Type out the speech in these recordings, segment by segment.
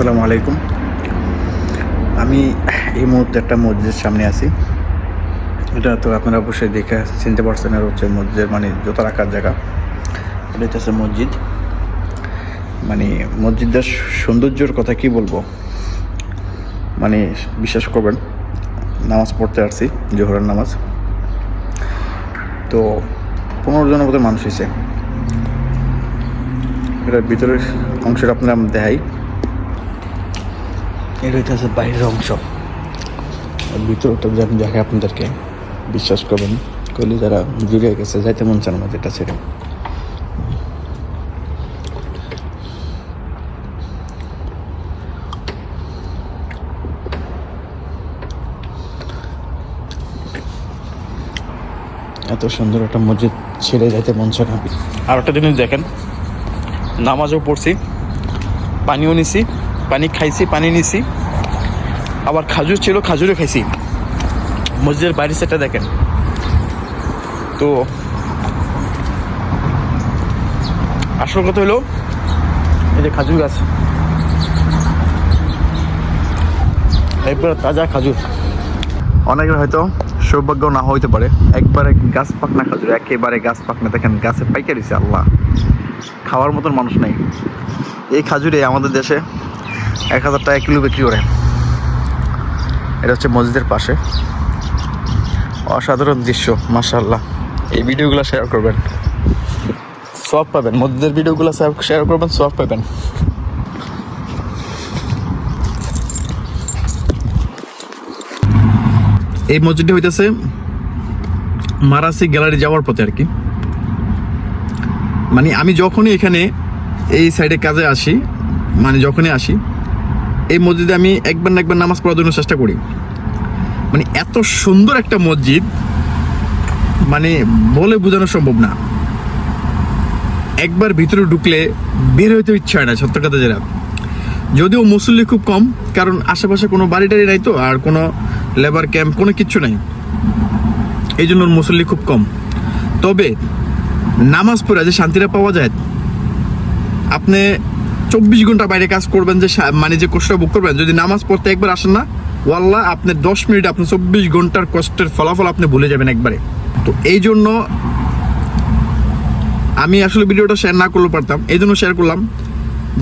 আসসালামু আলাইকুম। আমি এই মুহূর্তে একটা মসজিদের সামনে আছি। এটা তো আপনারা অবশ্যই দেখে চিনতে পারছেন আর হচ্ছে মসজিদের মানে জোতা রাখার জায়গা। এটা হচ্ছে মসজিদ। মানে মসজিদের সৌন্দর্যর কথা কি বলব? মানে বিশ্বাস করবেন, নামাজ পড়তে আসছি, জোহরের নামাজ। তো পনেরো জনের মতো মানুষ হয়েছে। এটার ভিতরের অংশটা আপনার দেখাই। এটা হইতেছে বাইরের অংশ। আর ভিতরটা যে আমি দেখাই আপনাদেরকে বিশ্বাস করবেন করলে যারা জুড়ে গেছে যাইতে মন চান না যেটা ছেড়ে এত সুন্দর একটা মসজিদ ছেড়ে যাইতে মন চায় না। আর একটা জিনিস দেখেন নামাজও পড়ছি পানিও নিছি। পানি খাইছি, পানি নিছি। আবার খাজুর ছিল, খাজুরও খাইছি। মসজিদের বাইরের সেটা দেখেন। তো আসল কথা হলো, এই যে খাজুর গাছ। একবার তাজা খাজুর। অনেকের হয়তো সৌভাগ্য না হইতে পারে, একবারে গাছ পাকনা খাজুর, একেবারে গাছ পাকনা। দেখেন, গাছে পাইকারিছে আল্লাহ। খাওয়ার মতন মানুষ নেই। এই খাজুরে আমাদের দেশে এক হাজার টাকা কিলো বিক্রি করে। এটা হচ্ছে মসজিদের পাশে। অসাধারণ দৃশ্য মাশাল্লাহ এই ভিডিওগুলো শেয়ার করবেন। সব পাবেন। মসজিদের ভিডিওগুলো শেয়ার করবেন সব পাবেন। এই মসজিদটি হইতেছে মারাসি গ্যালারি যাওয়ার পথে আর কি। মানে আমি যখনই এখানে এই সাইডে কাজে আসি মানে যখনই আসি এই মসজিদে আমি একবার না একবার নামাজ পড়ার জন্য চেষ্টা করি। মানে এত সুন্দর একটা মসজিদ মানে বলে বোঝানো সম্ভব না। একবার ভিতরে ঢুকলে বের হইতে ইচ্ছা হয় না কথা যেটা যদিও মুসল্লি খুব কম, কারণ আশেপাশে কোনো বাড়ি টাড়ি নাই তো, আর কোনো লেবার ক্যাম্প কোনো কিচ্ছু নাই। এই জন্য মুসল্লি খুব কম। তবে নামাজ পড়ে যে শান্তিটা পাওয়া যায়, আপনি চব্বিশ ঘণ্টা বাইরে কাজ করবেন যে মানে যে কষ্ট বুক করবেন, যদি নামাজ পড়তে একবার আসেন না, ওয়াল্লাহ, আপনি দশ মিনিট আপনি চব্বিশ ঘণ্টার কষ্টের ফলাফল আপনি ভুলে যাবেন একবারে। তো এই জন্য আমি আসলে ভিডিওটা শেয়ার না করলে পারতাম। এই জন্য শেয়ার করলাম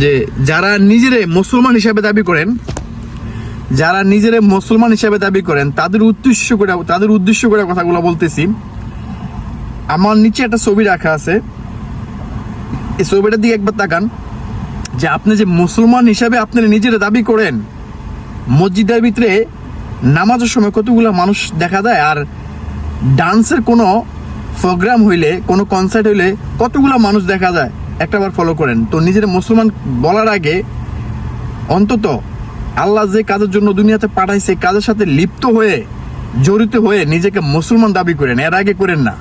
যে যারা নিজেরে মুসলমান হিসাবে দাবি করেন, যারা নিজেরে মুসলমান হিসাবে দাবি করেন, তাদের উদ্দেশ্য করে, তাদের উদ্দেশ্য করে কথাগুলো বলতেছি। আমার নিচে একটা ছবি রাখা আছে। এই ছবিটার দিকে একবার তাকান। যে আপনি যে মুসলমান হিসাবে আপনি নিজের দাবি করেন, মসজিদের ভিতরে নামাজের সময় কতগুলো মানুষ দেখা যায়, আর ডান্সের কোনো প্রোগ্রাম হইলে, কোনো কনসার্ট হইলে কতগুলো মানুষ দেখা যায় একটাবার ফলো করেন। তো নিজের মুসলমান বলার আগে অন্তত আল্লাহ যে কাজের জন্য দুনিয়াতে পাঠাইছে কাজের সাথে লিপ্ত হয়ে, জড়িত হয়ে নিজেকে মুসলমান দাবি করেন। এর আগে করেন না।